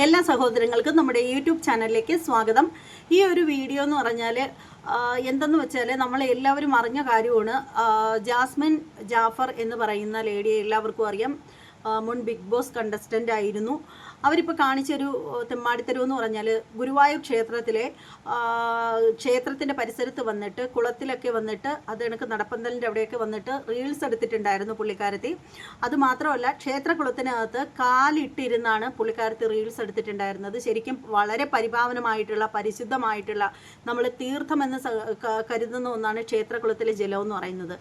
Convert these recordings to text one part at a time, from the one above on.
എല്ലാ സഹോദരങ്ങൾക്കും നമ്മുടെ യൂട്യൂബ് ചാനലിലേക്ക് സ്വാഗതം. ഈ ഒരു വീഡിയോ എന്ന് പറഞ്ഞാൽ എന്തെന്ന് വെച്ചാൽ നമ്മൾ എല്ലാവരും അറിഞ്ഞ കാര്യമാണ്. ജാസ്മിൻ ജാഫർ എന്ന് പറയുന്ന ലേഡിയെ എല്ലാവർക്കും അറിയാം. മുൻ ബിഗ് ബോസ് കണ്ടസ്റ്റന്റ് ആയിരുന്നു. അവരിപ്പോൾ കാണിച്ചൊരു തെമ്മാടിത്തരം എന്ന് പറഞ്ഞാൽ ഗുരുവായൂർ ക്ഷേത്രത്തിലെ ക്ഷേത്രത്തിന്റെ പരിസരത്ത് വന്നിട്ട് കുളത്തിലൊക്കെ വന്നിട്ട് അത് കണക്ക് നടപ്പന്തലിന്റെ അവിടെയൊക്കെ വന്നിട്ട് റീൽസ് എടുത്തിട്ടുണ്ടായിരുന്നു പുള്ളിക്കാരത്തി. അത് മാത്രമല്ല ക്ഷേത്രകുളത്തിനകത്ത് കാലിട്ടിരുന്നാണ് പുള്ളിക്കാരത്തി റീൽസ് എടുത്തിട്ടുണ്ടായിരുന്നത്. ശരിക്കും വളരെ പരിഭാവനമായിട്ടുള്ള പരിശുദ്ധമായിട്ടുള്ള നമ്മൾ തീർത്ഥമെന്ന് കരുതുന്ന ഒന്നാണ് ക്ഷേത്രകുളത്തിലെ ജലം എന്ന് പറയുന്നത്.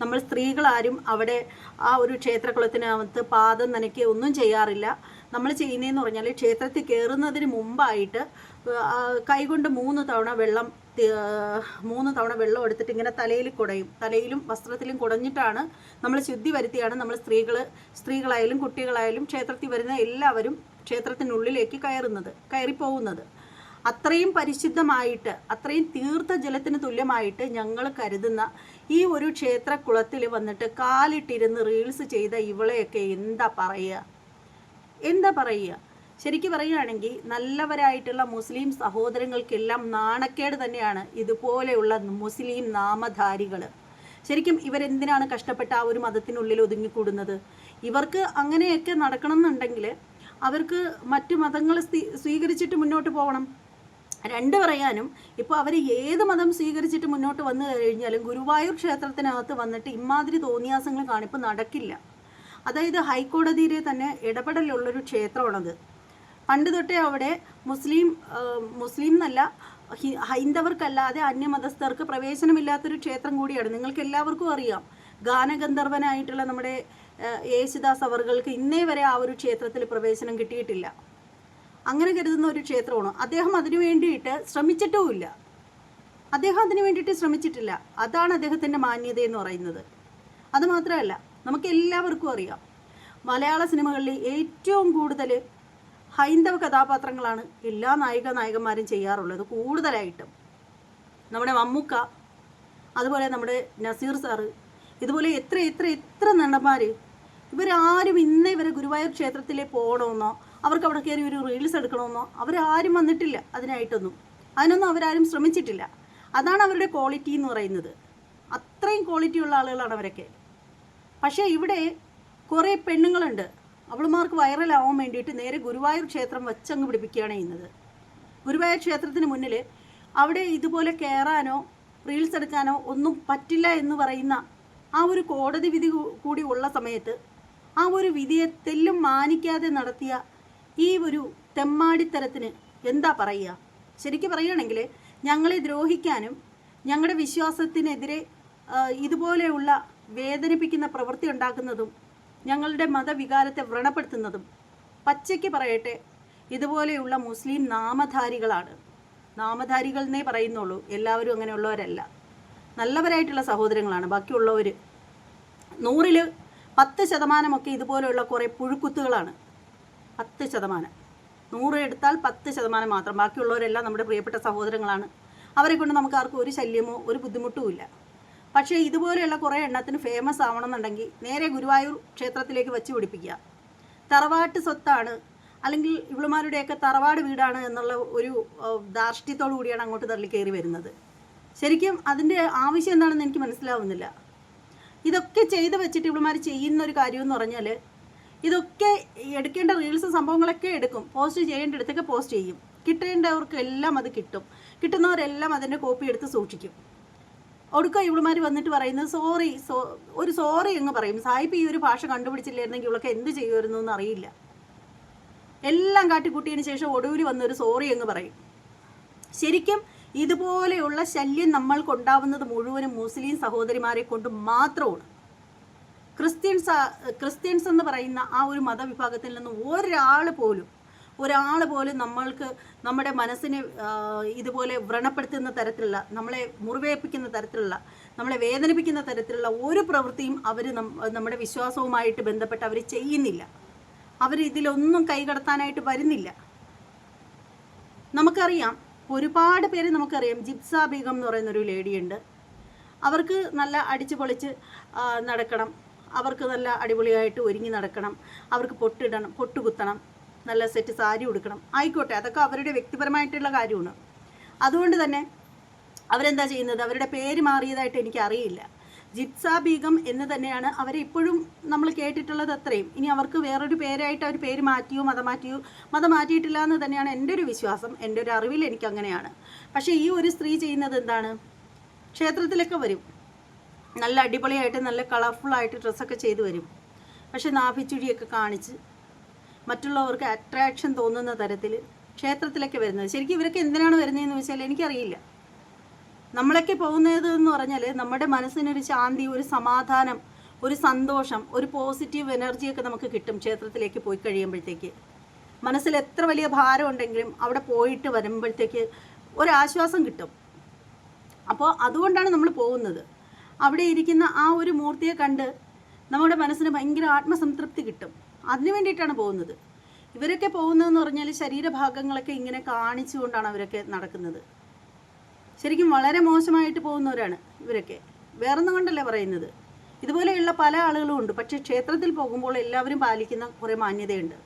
നമ്മൾ സ്ത്രീകളാരും അവിടെ ആ ഒരു ക്ഷേത്രകുളത്തിനകത്ത് പാദം നനയ്ക്കുക ഒന്നും ചെയ്യാറില്ല. നമ്മൾ ചെയ്യുന്നതെന്ന് പറഞ്ഞാൽ ക്ഷേത്രത്തിൽ കയറുന്നതിന് മുമ്പായിട്ട് കൈകൊണ്ട് മൂന്ന് തവണ വെള്ളം മൂന്ന് തവണ വെള്ളം എടുത്തിട്ട് ഇങ്ങനെ തലയിൽ കുടയും. തലയിലും വസ്ത്രത്തിലും കുടഞ്ഞിട്ടാണ് നമ്മൾ ശുദ്ധി വരുത്തിയാണ് നമ്മൾ സ്ത്രീകൾ സ്ത്രീകളായാലും കുട്ടികളായാലും ക്ഷേത്രത്തിൽ വരുന്ന എല്ലാവരും ക്ഷേത്രത്തിനുള്ളിലേക്ക് കയറുന്നത് കയറിപ്പോകുന്നത് അത്രയും പരിശുദ്ധമായിട്ട് അത്രയും തീർത്ഥ ജലത്തിന് തുല്യമായിട്ട് ഞങ്ങൾ കരുതുന്ന ഈ ഒരു ക്ഷേത്ര കുളത്തിൽ വന്നിട്ട് കാലിട്ടിരുന്ന് റീൽസ് ചെയ്ത ഇവളെയൊക്കെ എന്താ പറയുക? എന്താ പറയുക? ശരിക്കും പറയുകയാണെങ്കിൽ നല്ലവരായിട്ടുള്ള മുസ്ലിം സഹോദരങ്ങൾക്കെല്ലാം നാണക്കേട് തന്നെയാണ് ഇതുപോലെയുള്ള മുസ്ലിം നാമധാരികൾ. ശരിക്കും ഇവരെന്തിനാണ് കഷ്ടപ്പെട്ട ആ ഒരു മതത്തിനുള്ളിൽ ഒതുങ്ങിക്കൂടുന്നത്? ഇവർക്ക് അങ്ങനെയൊക്കെ നടക്കണം എന്നുണ്ടെങ്കിൽ അവർക്ക് മറ്റു മതങ്ങൾ സ്വീകരിച്ചിട്ട് മുന്നോട്ട് പോകണം രണ്ട് പറയാനും ഇപ്പോൾ അവർ ഏത് മതം സ്വീകരിച്ചിട്ട് മുന്നോട്ട് വന്നു കഴിഞ്ഞാലും ഗുരുവായൂർ ക്ഷേത്രത്തിനകത്ത് വന്നിട്ട് ഇമാതിരി തോന്നിയാസങ്ങൾ കാണിപ്പ് നടക്കില്ല. അതായത് ഹൈക്കോടതിയിലെ തന്നെ ഇടപെടലുള്ളൊരു ക്ഷേത്രമാണത്. പണ്ട് തൊട്ടേ അവിടെ മുസ്ലിം മുസ്ലിം എന്നല്ല ഹൈന്ദവർക്കല്ലാതെ അന്യമതസ്ഥർക്ക് പ്രവേശനമില്ലാത്തൊരു ക്ഷേത്രം കൂടിയാണ്. നിങ്ങൾക്ക് എല്ലാവർക്കും അറിയാം ഗാനഗന്ധർവനായിട്ടുള്ള നമ്മുടെ യേശുദാസ് അവർക്ക് ഇന്നേ വരെ ആ ഒരു ക്ഷേത്രത്തിൽ പ്രവേശനം കിട്ടിയിട്ടില്ല. അങ്ങനെ കരുതുന്ന ഒരു ക്ഷേത്രമാണ്. അദ്ദേഹം അതിനു വേണ്ടിയിട്ട് ശ്രമിച്ചിട്ടുമില്ല. അദ്ദേഹം അതിനു വേണ്ടിയിട്ട് ശ്രമിച്ചിട്ടില്ല. അതാണ് അദ്ദേഹത്തിന്റെ മാന്യത എന്ന് പറയുന്നത്. അത് മാത്രമല്ല നമുക്ക് എല്ലാവർക്കും അറിയാം. മലയാള സിനിമകളിൽ ഏറ്റവും കൂടുതൽ ഹൈന്ദവ കഥാപാത്രങ്ങളാണ് എല്ലാ നായിക നായകന്മാരും ചെയ്യാറുള്ളത് കൂടുതലായിട്ടും. നമ്മുടെ മമ്മൂക്ക അതുപോലെ നമ്മുടെ നസീർ സാറ് ഇതുപോലെ എത്ര എത്ര എത്ര നടന്മാർ ഇവരാരും ഇന്ന് ഇവരെ ഗുരുവായൂർ ക്ഷേത്രത്തിൽ പോകണമെന്നോ അവർക്ക് അവിടെ കയറി ഒരു റീൽസ് എടുക്കണമെന്നോ അവരാരും വന്നിട്ടില്ല അതിനായിട്ടൊന്നും. അതിനൊന്നും അവരാരും ശ്രമിച്ചിട്ടില്ല. അതാണ് അവരുടെ ക്വാളിറ്റി എന്ന് പറയുന്നത്. അത്രയും ക്വാളിറ്റി ഉള്ള ആളുകളാണ് അവരൊക്കെ. പക്ഷേ ഇവിടെ കുറേ പെണ്ണുങ്ങളുണ്ട്. അവളുമാർക്ക് വൈറലാവാൻ വേണ്ടിയിട്ട് നേരെ ഗുരുവായൂർ ക്ഷേത്രം വച്ചങ്ങ് പിടിപ്പിക്കുകയാണ് ചെയ്യുന്നത്. ഗുരുവായൂർ ക്ഷേത്രത്തിന് മുന്നിൽ അവിടെ ഇതുപോലെ കയറാനോ റീൽസ് എടുക്കാനോ ഒന്നും പറ്റില്ല എന്ന് പറയുന്ന ആ ഒരു കോടതി വിധി കൂടി ഉള്ള സമയത്ത് ആ ഒരു വിധിയെ തെല്ലും മാനിക്കാതെ നടത്തിയ ഈ ഒരു തെമ്മാടിത്തരത്തിന് എന്താ പറയുക? ശരിക്കും പറയുകയാണെങ്കിൽ ഞങ്ങളെ ദ്രോഹിക്കാനും ഞങ്ങളുടെ വിശ്വാസത്തിനെതിരെ ഇതുപോലെയുള്ള വേദനിപ്പിക്കുന്ന പ്രവൃത്തി ഉണ്ടാക്കുന്നതും ഞങ്ങളുടെ മതവികാരത്തെ വ്രണപ്പെടുത്തുന്നതും പച്ചയ്ക്ക് പറയട്ടെ ഇതുപോലെയുള്ള മുസ്ലിം നാമധാരികളാണ്. നാമധാരികൾ എന്നേ പറയുന്നുള്ളൂ എല്ലാവരും അങ്ങനെയുള്ളവരല്ല. നല്ലവരായിട്ടുള്ള സഹോദരങ്ങളാണ് ബാക്കിയുള്ളവർ നൂറിൽ പത്ത് ശതമാനമൊക്കെ ഇതുപോലെയുള്ള കുറേ പുഴുക്കുത്തുകളാണ്. പത്ത് ശതമാനം. നൂറ് എടുത്താൽ പത്ത് ശതമാനം മാത്രം. ബാക്കിയുള്ളവരെല്ലാം നമ്മുടെ പ്രിയപ്പെട്ട സഹോദരങ്ങളാണ്. അവരെ കൊണ്ട് നമുക്ക് ആർക്കും ഒരു ശല്യമോ ഒരു ബുദ്ധിമുട്ടും ഇല്ല. പക്ഷേ ഇതുപോലെയുള്ള കുറേ എണ്ണത്തിന് ഫേമസ് ആവണമെന്നുണ്ടെങ്കിൽ നേരെ ഗുരുവായൂർ ക്ഷേത്രത്തിലേക്ക് വെച്ച് പിടിപ്പിക്കുക. തറവാട്ട് സ്വത്താണ്. അല്ലെങ്കിൽ ഇവളുമാരുടെയൊക്കെ തറവാട് വീടാണ് എന്നുള്ള ഒരു ധാർഷ്ട്യത്തോടു കൂടിയാണ് അങ്ങോട്ട് തള്ളി കയറി വരുന്നത്. ശരിക്കും അതിന്റെ ആവശ്യം എന്താണെന്ന് എനിക്ക് മനസ്സിലാവുന്നില്ല. ഇതൊക്കെ ചെയ്ത് വെച്ചിട്ട് ഇവളുമാർ ചെയ്യുന്ന ഒരു കാര്യം എന്ന് പറഞ്ഞാൽ ഇതൊക്കെ എടുക്കേണ്ട റീൽസ് സംഭവങ്ങളൊക്കെ എടുക്കും. പോസ്റ്റ് ചെയ്യേണ്ടടുത്തൊക്കെ പോസ്റ്റ് ചെയ്യും. കിട്ടേണ്ടവർക്കെല്ലാം അത് കിട്ടും. കിട്ടുന്നവരെല്ലാം അതിന്റെ കോപ്പി എടുത്ത് സൂക്ഷിക്കും. ഒടുക്ക ഇവളുമാർ വന്നിട്ട് പറയുന്നത് സോറി സോ ഒരു സോറി എന്ന് പറയും. സായിപ്പ് ഈ ഒരു ഭാഷ കണ്ടുപിടിച്ചില്ലായിരുന്നെങ്കിൽ ഇവളൊക്കെ എന്ത് ചെയ്യുമായിരുന്നു എന്ന് അറിയില്ല എല്ലാം കാട്ടിക്കൂട്ടിയതിന് ശേഷം ഒടുവിൽ വന്നൊരു സോറി എന്ന് പറയും. ശരിക്കും ഇതുപോലെയുള്ള ശല്യം നമ്മൾക്കുണ്ടാവുന്നത് മുഴുവനും മുസ്ലിം സഹോദരിമാരെ കൊണ്ട് മാത്രമാണ്. ക്രിസ്ത്യൻസ് ക്രിസ്ത്യൻസ് എന്ന് പറയുന്ന ആ ഒരു മതവിഭാഗത്തിൽ നിന്ന് ഒരാൾ പോലും ഒരാൾ പോലും നമ്മൾക്ക് നമ്മുടെ മനസ്സിനെ ഇതുപോലെ വ്രണപ്പെടുത്തുന്ന തരത്തിലുള്ള നമ്മളെ മുറിവേൽപ്പിക്കുന്ന തരത്തിലുള്ള നമ്മളെ വേദനിപ്പിക്കുന്ന തരത്തിലുള്ള ഒരു പ്രവൃത്തിയും അവർ നമ്മുടെ വിശ്വാസവുമായിട്ട് ബന്ധപ്പെട്ട് അവർ ചെയ്യുന്നില്ല. അവർ ഇതിലൊന്നും കൈകടത്താനായിട്ട് വരുന്നില്ല. നമുക്കറിയാം ഒരുപാട് പേര് നമുക്കറിയാം ജിപ്സ ബീഗം എന്ന് പറയുന്ന ഒരു ലേഡിയുണ്ട്. അവർക്ക് നല്ല അടിച്ചു പൊളിച്ച് നടക്കണം. അവർക്ക് നല്ല അടിപൊളിയായിട്ട് ഒരുങ്ങി നടക്കണം. അവർക്ക് പൊട്ടിടണം പൊട്ടുകുത്തണം. നല്ല സെറ്റ് സാരി ഉടുക്കണം. ആയിക്കോട്ടെ അതൊക്കെ അവരുടെ വ്യക്തിപരമായിട്ടുള്ള കാര്യമാണ്. അതുകൊണ്ട് തന്നെ അവരെന്താ ചെയ്യുന്നത്? അവരുടെ പേര് മാറിയതായിട്ട് എനിക്കറിയില്ല. ജിപ്സ ബീഗം എന്ന് തന്നെയാണ് അവരെ ഇപ്പോഴും നമ്മൾ കേട്ടിട്ടുള്ളത് അത്രയും. ഇനി അവർക്ക് വേറൊരു പേരായിട്ട് അവർ പേര് മാറ്റിയോ മതം മാറ്റിയോ മതം മാറ്റിയിട്ടില്ല എന്ന് തന്നെയാണ് എന്റെ ഒരു വിശ്വാസം. എന്റെ ഒരു അറിവിൽ എനിക്ക് അങ്ങനെയാണ്. പക്ഷേ ഈ ഒരു സ്ത്രീ ചെയ്യുന്നത് എന്താണ്? ക്ഷേത്രത്തിലൊക്കെ വരും. നല്ല അടിപൊളിയായിട്ട് നല്ല കളർഫുള്ളായിട്ട് ഡ്രസ്സൊക്കെ ചെയ്തു വരും. പക്ഷെ നാഭിച്ചുഴിയൊക്കെ കാണിച്ച് മറ്റുള്ളവർക്ക് അട്രാക്ഷൻ തോന്നുന്ന തരത്തിൽ ക്ഷേത്രത്തിലൊക്കെ വരുന്നത്. ശരിക്കും ഇവരൊക്കെ എന്തിനാണ് വരുന്നതെന്ന് വെച്ചാൽ എനിക്കറിയില്ല. നമ്മളൊക്കെ പോകുന്നത് എന്ന് പറഞ്ഞാൽ നമ്മുടെ മനസ്സിനൊരു ശാന്തി ഒരു സമാധാനം ഒരു സന്തോഷം ഒരു പോസിറ്റീവ് എനർജിയൊക്കെ നമുക്ക് കിട്ടും ക്ഷേത്രത്തിലേക്ക് പോയി കഴിയുമ്പോഴത്തേക്ക്. മനസ്സിൽ എത്ര വലിയ ഭാരം ഉണ്ടെങ്കിലും അവിടെ പോയിട്ട് വരുമ്പോഴത്തേക്ക് ഒരാശ്വാസം കിട്ടും. അപ്പോൾ അതുകൊണ്ടാണ് നമ്മൾ പോകുന്നത്. അവിടെ ഇരിക്കുന്ന ആ ഒരു മൂർത്തിയെ കണ്ട് നമ്മുടെ മനസ്സിന് ഭയങ്കര ആത്മസംതൃപ്തി കിട്ടും. അതിനു വേണ്ടിയിട്ടാണ് പോകുന്നത്. ഇവരൊക്കെ പോകുന്നതെന്ന് പറഞ്ഞാൽ ശരീരഭാഗങ്ങളൊക്കെ ഇങ്ങനെ കാണിച്ചുകൊണ്ടാണ് അവരൊക്കെ നടക്കുന്നത്. ശരിക്കും വളരെ മോശമായിട്ട് പോകുന്നവരാണ് ഇവരൊക്കെ. വേറൊന്നും കൊണ്ടല്ലേ പറയുന്നത്? ഇതുപോലെയുള്ള പല ആളുകളും ഉണ്ട്. പക്ഷേ ക്ഷേത്രത്തിൽ പോകുമ്പോൾ എല്ലാവരും പാലിക്കുന്ന കുറേ മാന്യതയുണ്ട്.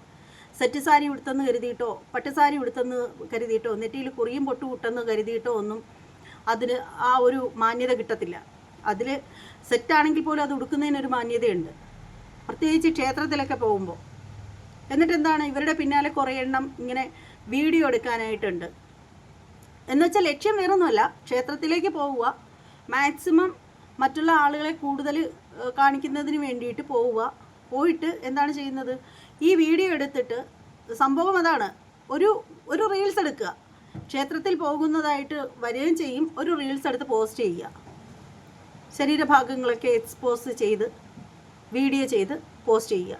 സെറ്റ് സാരി ഉടുത്തെന്ന് കരുതിയിട്ടോ പട്ടുസാരി ഉടുത്തെന്ന് കരുതിയിട്ടോ നെറ്റിയിൽ കുറിയും പൊട്ടു വിട്ടെന്ന് കരുതിയിട്ടോ ഒന്നും അതിന് ആ ഒരു മാന്യത കിട്ടത്തില്ല. അതിൽ സെറ്റാണെങ്കിൽ പോലും അത് ഉടുക്കുന്നതിനൊരു മാന്യതയുണ്ട്. പ്രത്യേകിച്ച് ക്ഷേത്രത്തിലൊക്കെ പോകുമ്പോൾ എന്നിട്ട് എന്താണ് ഇവരുടെ പിന്നാലെ കുറേ എണ്ണം ഇങ്ങനെ വീഡിയോ എടുക്കാനായിട്ടുണ്ട്. എന്നുവെച്ചാൽ ലക്ഷ്യം വേറൊന്നുമല്ല. ക്ഷേത്രത്തിലേക്ക് പോവുക. മാക്സിമം മറ്റുള്ള ആളുകളെ കൂടുതൽ കാണിക്കുന്നതിന് വേണ്ടിയിട്ട് പോവുക. പോയിട്ട് എന്താണ് ചെയ്യുന്നത്? ഈ വീഡിയോ എടുത്തിട്ട് സംഭവം അതാണ്. ഒരു ഒരു റീൽസ് എടുക്കുക. ക്ഷേത്രത്തിൽ പോകുന്നതായിട്ട് വരികയും ചെയ്യും. ഒരു റീൽസ് എടുത്ത് പോസ്റ്റ് ചെയ്യുക. ശരീരഭാഗങ്ങളൊക്കെ എക്സ്പോസ് ചെയ്ത് വീഡിയോ ചെയ്ത് പോസ്റ്റ് ചെയ്യുക.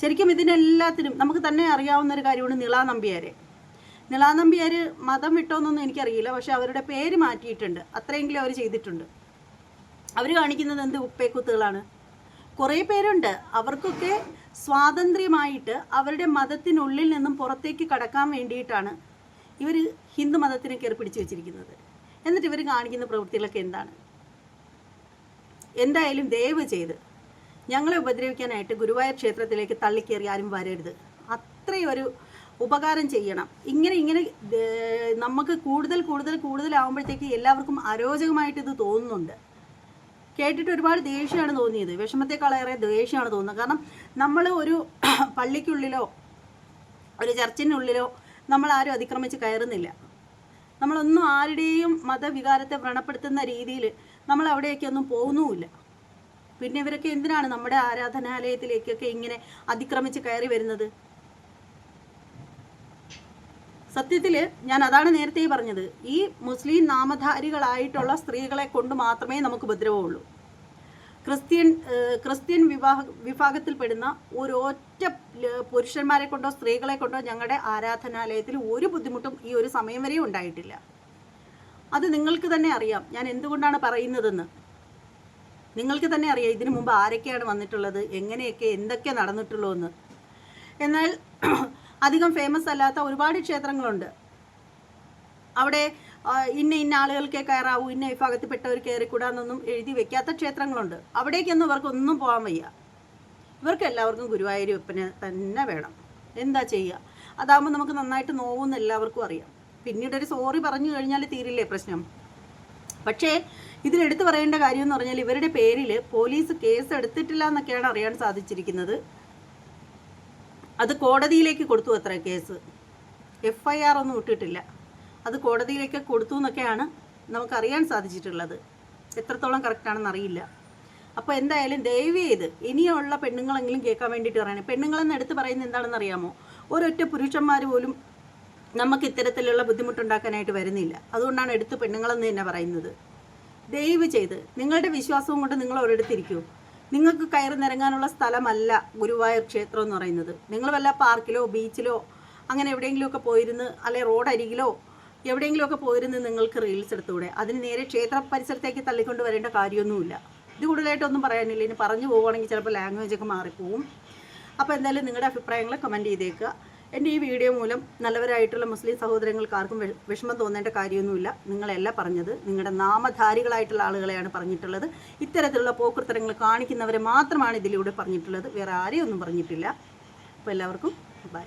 ശരിക്കും ഇതിനെല്ലാത്തിനും നമുക്ക് തന്നെ അറിയാവുന്ന ഒരു കാര്യമാണ് നിളാ നമ്പ്യാരെ. നിളാ നമ്പ്യാർ മതം വിട്ടോന്നൊന്നും എനിക്കറിയില്ല. പക്ഷെ അവരുടെ പേര് മാറ്റിയിട്ടുണ്ട്. അത്രയെങ്കിലും അവർ ചെയ്തിട്ടുണ്ട്. അവർ കാണിക്കുന്നത് എന്ത് ഉപ്പേക്കുത്തുകളാണ്? കുറേ പേരുണ്ട്. അവർക്കൊക്കെ സ്വാതന്ത്ര്യമായിട്ട് അവരുടെ മതത്തിനുള്ളിൽ നിന്നും പുറത്തേക്ക് കടക്കാൻ വേണ്ടിയിട്ടാണ് ഇവർ ഹിന്ദു മതത്തിനെ കയറി വെച്ചിരിക്കുന്നത്. എന്നിട്ട് ഇവർ കാണിക്കുന്ന പ്രവൃത്തികളൊക്കെ എന്താണ്? എന്തായാലും ദയവ് ചെയ്ത് ഞങ്ങളെ ഉപദ്രവിക്കാനായിട്ട് ഗുരുവായൂർ ക്ഷേത്രത്തിലേക്ക് തള്ളിക്കയറി ആരും വരരുത്. അത്രയൊരു ഉപകാരം ചെയ്യണം. ഇങ്ങനെ ഇങ്ങനെ നമുക്ക് കൂടുതൽ കൂടുതൽ കൂടുതലാവുമ്പോഴത്തേക്ക് എല്ലാവർക്കും അരോചകമായിട്ട് ഇത് തോന്നുന്നുണ്ട്. കേട്ടിട്ട് ഒരുപാട് ദേഷ്യമാണ് തോന്നിയത്. വിഷമത്തെക്കാളേറെ ദേഷ്യമാണ് തോന്നുന്നത്. കാരണം നമ്മൾ ഒരു പള്ളിക്കുള്ളിലോ ഒരു ചർച്ചിനുള്ളിലോ നമ്മൾ ആരും അതിക്രമിച്ച് കയറുന്നില്ല. നമ്മളൊന്നും ആരുടെയും മതവികാരത്തെ വ്രണപ്പെടുത്തുന്ന രീതിയിൽ നമ്മൾ അവിടേക്കൊന്നും പോകുന്നുമില്ല. പിന്നെ ഇവരൊക്കെ എന്തിനാണ് നമ്മുടെ ആരാധനാലയത്തിലേക്കൊക്കെ ഇങ്ങനെ അതിക്രമിച്ച് കയറി വരുന്നത്? സത്യത്തിൽ ഞാൻ അതാണ് നേരത്തെ പറഞ്ഞത്. ഈ മുസ്ലിം നാമധാരികളായിട്ടുള്ള സ്ത്രീകളെ കൊണ്ട് മാത്രമേ നമുക്ക് ഉപദ്രവമുള്ളൂ. ക്രിസ്ത്യൻ ക്രിസ്ത്യൻ വിവാഹ വിഭാഗത്തിൽപ്പെടുന്ന ഒരൊറ്റ പുരുഷന്മാരെ കൊണ്ടോ സ്ത്രീകളെ കൊണ്ടോ ഞങ്ങളുടെ ആരാധനാലയത്തിൽ ഒരു ബുദ്ധിമുട്ടും ഈ ഒരു സമയം വരെ ഉണ്ടായിട്ടില്ല. അത് നിങ്ങൾക്ക് തന്നെ അറിയാം. ഞാൻ എന്തുകൊണ്ടാണ് പറയുന്നതെന്ന്. നിങ്ങൾക്ക് തന്നെ അറിയാം ഇതിനു മുമ്പ് ആരൊക്കെയാണ് വന്നിട്ടുള്ളത് എങ്ങനെയൊക്കെ എന്തൊക്കെ നടന്നിട്ടുള്ളൂ എന്ന് എന്നാൽ അധികം ഫേമസ് അല്ലാത്ത ഒരുപാട് ക്ഷേത്രങ്ങളുണ്ട്. അവിടെ ഇന്ന ഇന്ന ആളുകൾക്കേ കയറാവൂ ഇന്ന വിഭാഗത്തിൽപ്പെട്ടവർ കയറിക്കൂടാന്നൊന്നും എഴുതി വെക്കാത്ത ക്ഷേത്രങ്ങളുണ്ട്. അവിടേക്കൊന്നും ഇവർക്കൊന്നും പോകാൻ വയ്യ. ഇവർക്ക് എല്ലാവർക്കും ഗുരുവായൂർ വെപ്പന് തന്നെ വേണം. എന്താ ചെയ്യുക അതാകുമ്പോൾ നമുക്ക് നന്നായിട്ട് നോവുമെന്ന് എല്ലാവർക്കും അറിയാം. പിന്നീട് ഒരു സോറി പറഞ്ഞു കഴിഞ്ഞാൽ തീരില്ലേ പ്രശ്നം? പക്ഷേ ഇതിലെടുത്ത് പറയേണ്ട കാര്യം എന്ന് പറഞ്ഞാൽ ഇവരുടെ പേരിൽ പോലീസ് കേസ് എടുത്തിട്ടില്ല എന്നൊക്കെയാണ് അറിയാൻ സാധിച്ചിരിക്കുന്നത്. അത് കോടതിയിലേക്ക് കൊടുത്തു അത്ര കേസ്. എഫ് ഐ ആർ ഒന്നും ഇട്ടിട്ടില്ല. അത് കോടതിയിലേക്ക് കൊടുത്തു എന്നൊക്കെയാണ് നമുക്കറിയാൻ സാധിച്ചിട്ടുള്ളത്. എത്രത്തോളം കറക്റ്റാണെന്ന് അറിയില്ല. അപ്പോൾ എന്തായാലും ദയവ് ചെയ്ത് ഇനിയുള്ള പെണ്ണുങ്ങളെങ്കിലും കേൾക്കാൻ വേണ്ടിയിട്ട് പറയണേ. പെണ്ണുങ്ങളെന്ന് എടുത്ത് പറയുന്നത് എന്താണെന്ന് അറിയാമോ? ഒരൊറ്റ പുരുഷന്മാർ പോലും നമുക്ക് ഇത്തരത്തിലുള്ള ബുദ്ധിമുട്ടുണ്ടാക്കാനായിട്ട് വരുന്നില്ല. അതുകൊണ്ടാണ് എടുത്ത് പെണ്ണുങ്ങളെന്ന് തന്നെ പറയുന്നത്. ദയവ് ചെയ്ത് നിങ്ങളുടെ വിശ്വാസവും കൊണ്ട് നിങ്ങൾ ഒരിടത്തിരിക്കൂ. നിങ്ങൾക്ക് കയറി നിരങ്ങാനുള്ള സ്ഥലമല്ല ഗുരുവായൂർ ക്ഷേത്രം എന്ന് പറയുന്നത്. നിങ്ങൾ വല്ല പാർക്കിലോ ബീച്ചിലോ അങ്ങനെ എവിടെയെങ്കിലുമൊക്കെ പോയിരുന്ന് അല്ലെ റോഡരികിലോ എവിടെയെങ്കിലുമൊക്കെ പോയിരുന്ന് നിങ്ങൾക്ക് റീൽസ് എടുത്തുകൂടെ? അതിന് നേരെ ക്ഷേത്ര പരിസരത്തേക്ക് തള്ളിക്കൊണ്ട് വരേണ്ട കാര്യമൊന്നുമില്ല. ഇത് കൂടുതലായിട്ടൊന്നും പറയാനില്ല. ഇനി പറഞ്ഞു പോവുകയാണെങ്കിൽ ചിലപ്പോൾ ലാംഗ്വേജ് ഒക്കെ മാറിപ്പോവും. അപ്പോൾ എന്തായാലും നിങ്ങളുടെ അഭിപ്രായങ്ങൾ കമന്റ് ചെയ്തേക്കുക. എന്റെ ഈ വീഡിയോ മൂലം നല്ലവരായിട്ടുള്ള മുസ്ലിം സഹോദരങ്ങൾക്ക് ആർക്കും വിഷമം തോന്നേണ്ട കാര്യമൊന്നുമില്ല. നിങ്ങളല്ല പറഞ്ഞത്. നിങ്ങളുടെ നാമധാരികളായിട്ടുള്ള ആളുകളെയാണ് പറഞ്ഞിട്ടുള്ളത്. ഇത്തരത്തിലുള്ള പോക്കൃത്തരങ്ങൾ കാണിക്കുന്നവരെ മാത്രമാണ് ഇതിലൂടെ പറഞ്ഞിട്ടുള്ളത്. വേറെ ആരെയൊന്നും പറഞ്ഞിട്ടില്ല. അപ്പോൾ എല്ലാവർക്കും ബൈ